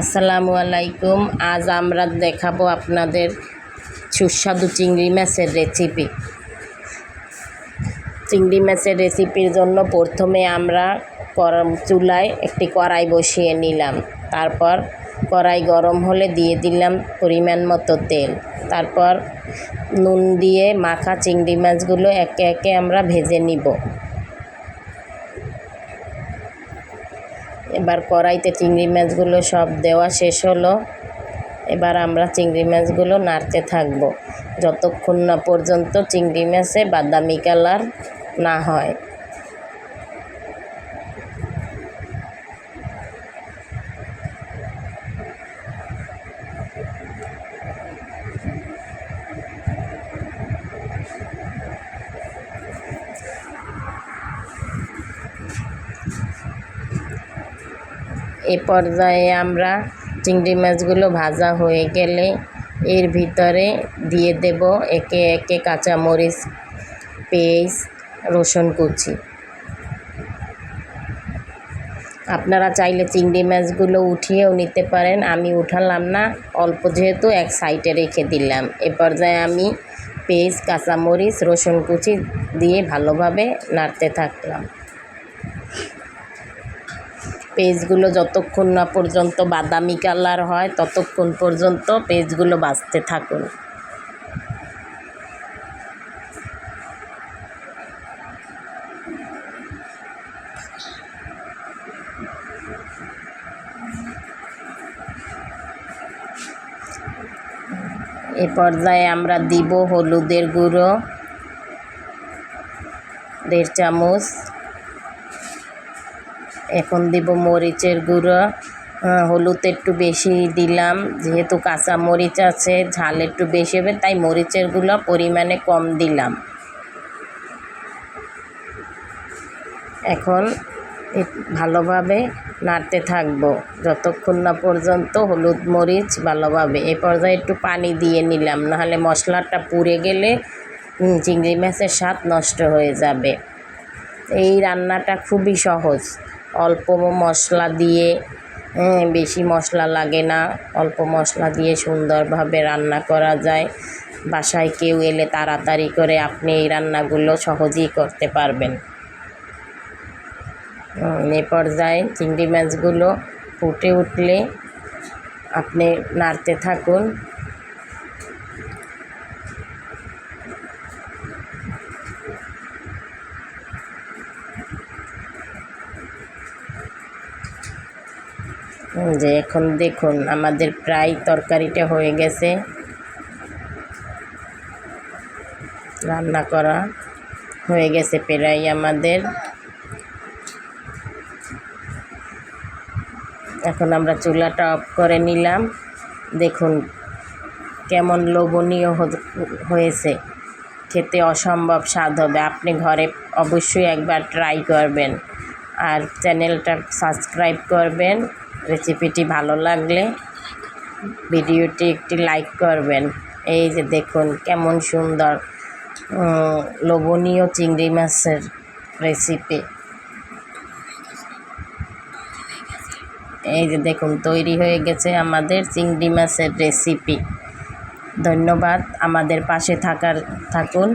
আসসালামু আলাইকুম। আজ আমরা দেখাবো আপনাদের সুস্বাদু চিংড়ি মাছের রেসিপি চিংড়ি মাছের রেসিপির জন্য প্রথমে আমরা চুলায় একটি কড়াই বসিয়ে নিলাম। তারপর কড়াই গরম হলে দিয়ে দিলাম পরিমাণ মতো তেল। তারপর নুন দিয়ে মাখা চিংড়ি মাছগুলো একে একে আমরা ভেজে নিব। এবার কড়াইতে চিংড়ি মাছগুলো সব দেওয়া শেষ হলো। এবার আমরা চিংড়ি মাছগুলো নাড়তে থাকব। যতক্ষণ না পর্যন্ত চিংড়ি মাছে বাদামি কালার না হয়। এ পর্যায়ে আমরা চিংড়ি মাছগুলো ভাজা হয়ে গেলে এর ভিতরে দিয়ে দেব একে একে কাঁচামরিচ পেঁয়াজ রসুন কুচি। আপনারা চাইলে চিংড়ি মাছগুলো উঠিয়েও নিতে পারেন। আমি উঠালাম না, অল্প যেহেতু এক সাইডে রেখে দিলাম। এ পর্যায়ে আমি পেঁয়াজ কাঁচামরিচ, রসুন কুচি দিয়ে ভালোভাবে নাড়তে থাকলাম। পেজগুলো যতক্ষণ না পর্যন্ত বাদামি কালার হয়, ততক্ষণ পর্যন্ত পেজগুলো বাজতে থাকুন। এ পর্যায়ে আমরা দিব হলুদের গুঁড়ো, দেড় চামচ। এখন দিব মরিচের গুঁড়ো হলুদ একটু বেশি দিলাম, যেহেতু কাঁচা মরিচ আছে, ঝাল একটু বেশি হবে, তাই মরিচের গুঁড়ো পরিমাণে কম দিলাম। এখন ভালোভাবে নাড়তে থাকব, যতক্ষণ না পর্যন্ত হলুদ মরিচ ভালোভাবে, এ পর্যায়ে একটু পানি দিয়ে নিলাম, নাহলে মশলাটা পুড়ে গেলে চিংড়ি মাছের স্বাদ নষ্ট হয়ে যাবে। এই রান্নাটা খুবই সহজ। অল্প মশলা দিয়ে হ্যাঁ, বেশি মশলা লাগে না। অল্প মশলা দিয়ে সুন্দরভাবে রান্না করা যায়। বাসায় কেউ এলে তাড়াতাড়ি করে আপনি এই রান্নাগুলো সহজেই করতে পারবেন। এ পর্যায়ে চিংড়ি মাছগুলো ফুটে উঠলে আপনি নাড়তে থাকুন। যে এখন দেখুন, আমাদের প্রায় তরকারিটা হয়ে গেছে। রান্না করা হয়ে গেছে প্রায় আমাদের। এখন আমরা চুলাটা অফ করে নিলাম। দেখুন কেমন লোভনীয় হয়েছে। খেতে অসম্ভব স্বাদ হবে। আপনি ঘরে অবশ্যই একবার ট্রাই করবেন। আর চ্যানেলটা সাবস্ক্রাইব করবেন। রেসিপিটি ভালো লাগলে ভিডিওটি একটি লাইক করবেন। এই যে দেখুন কেমন সুন্দর লোভনীয় চিংড়ি মাছের রেসিপি। এই যে দেখুন, তৈরি হয়ে গেছে আমাদের চিংড়ি মাছের রেসিপি। ধন্যবাদ। আমাদের পাশে থাকার, থাকুন।